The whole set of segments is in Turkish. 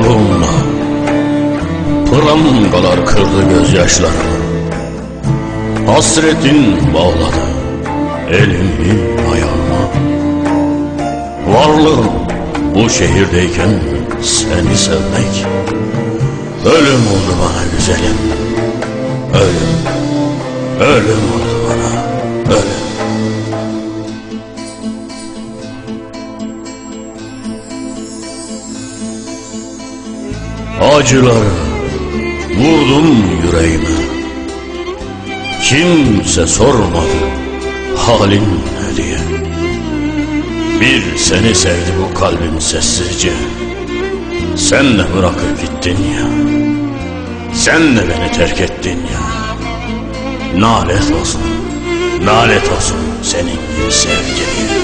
Yokluğunla Prangalar kırdı gözyaşlarımı Hasretin bağladı Elimi ayağıma Varlığım bu şehirdeyken Seni sevmek. Ölüm oldu bana güzelim. Ölüm Ölüm oldu bana Ölüm Acıları. Vurdum yüreğime. Kimse sormadı halin ne diye. Bir seni sevdi bu kalbim sessizce. Sen de bırakıp gittin ya. Sen de beni terk ettin ya. Nalet olsun Nalet olsun senin gibi sevgili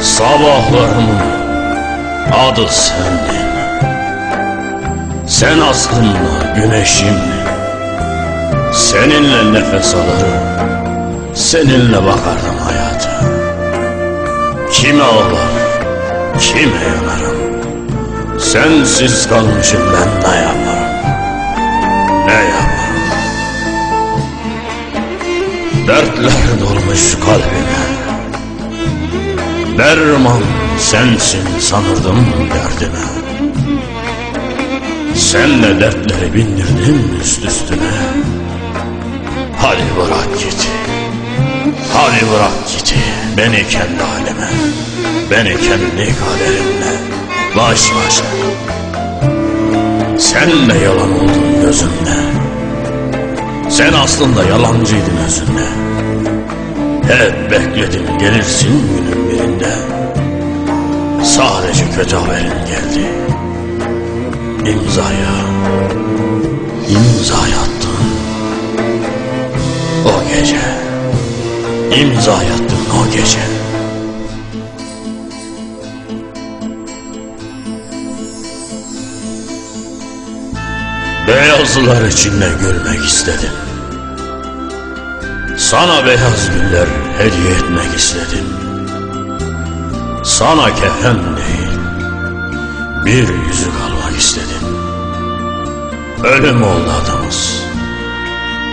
Sabahlarımın adı sendin sen aslında güneşim. Seninle nefes alırım. Seninle bakardım hayata. Kime ağlar Kime yanarım? Sensiz kalmışım ben ne yaparım? Ne yaparım? Dertler dolmuş kalbime. Derman sensin sanırdım derdime sen de dertleri bindirdin üst üstüne Hadi bırak git. Hadi bırak git. Beni kendi halime Beni kendi kaderimle Baş başa. Sen de yalan oldun gözümde Sen aslında yalancıydın özünde. Hep bekledim gelirsin günün birinde. Sadece kötü haberin geldi imzaya. İmza attın. O gece. İmza attın o gece. Beyazlar içinde gülmek istedim. Sana beyaz güller hediye etmek istedim. Sana kefen değil Bir yüzük almak istedim. Ölüm oldu adamız.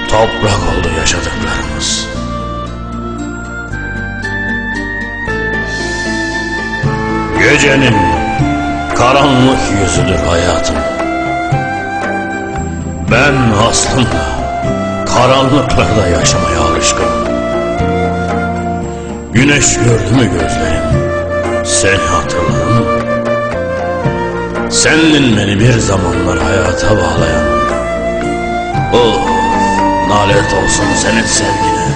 Toprak oldu yaşadıklarımız. Gecenin karanlık yüzüdür hayatım. Ben aslında karanlıklarda yaşamaya alışkınım. Güneş gördü mü gözlerim? Seni hatırladım Sendin beni bir zamanlar hayata bağlayan. Of nalet olsun senin sevgine.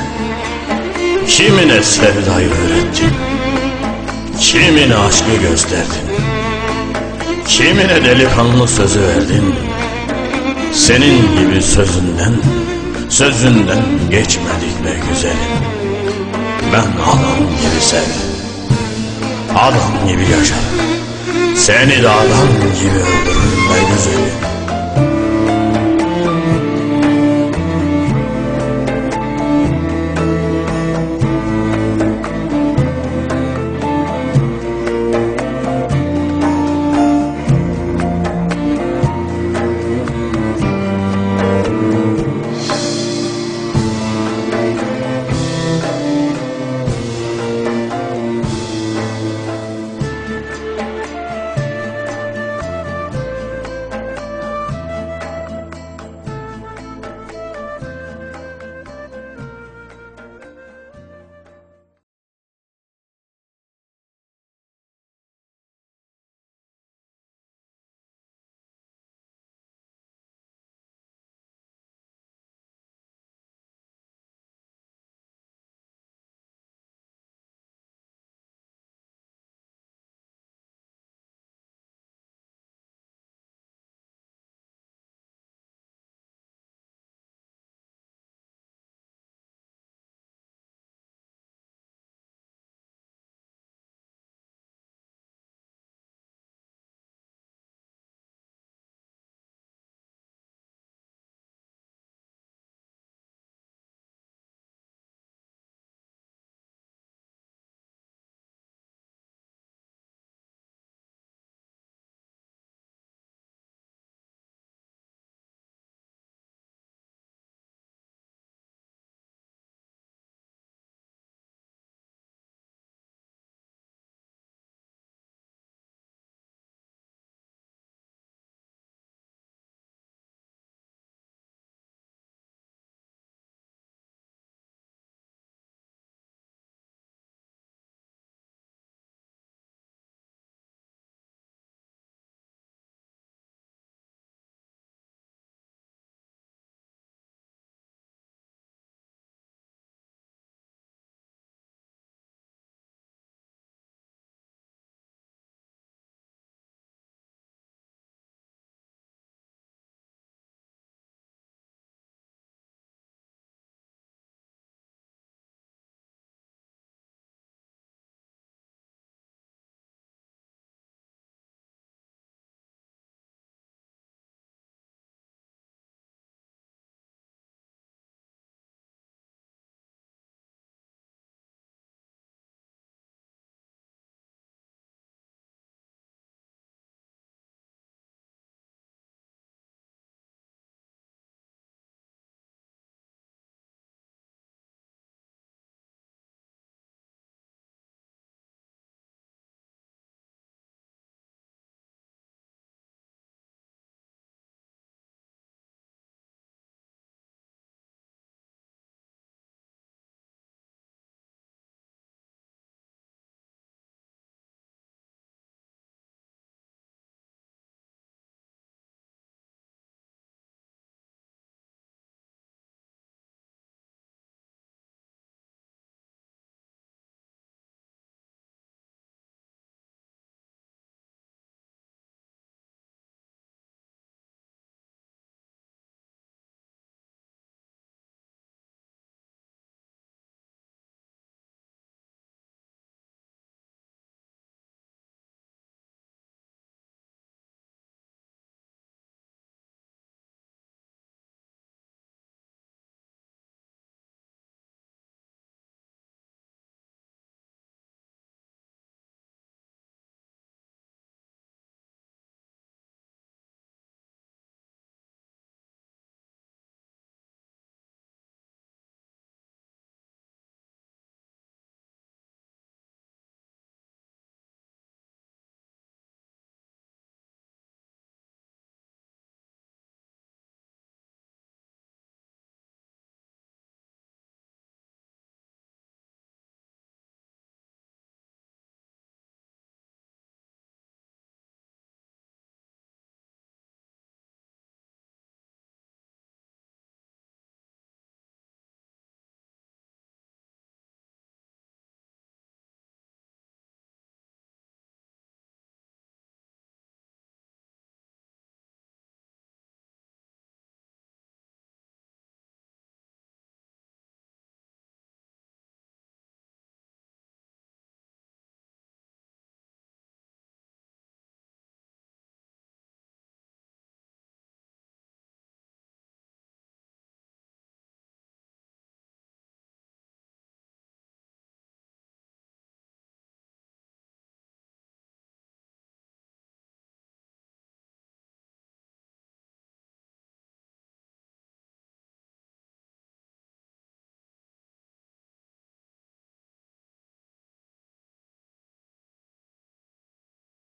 Kimine sevdayı öğrettin? Kimine aşkı gösterdin? Kimine delikanlı sözü verdin? Senin gibi sözünden Sözünden geçmedik be güzelim. Ben adam gibi sevdim. Adam gibi yaşadım seni de adam gibi öldürürüm be güzelim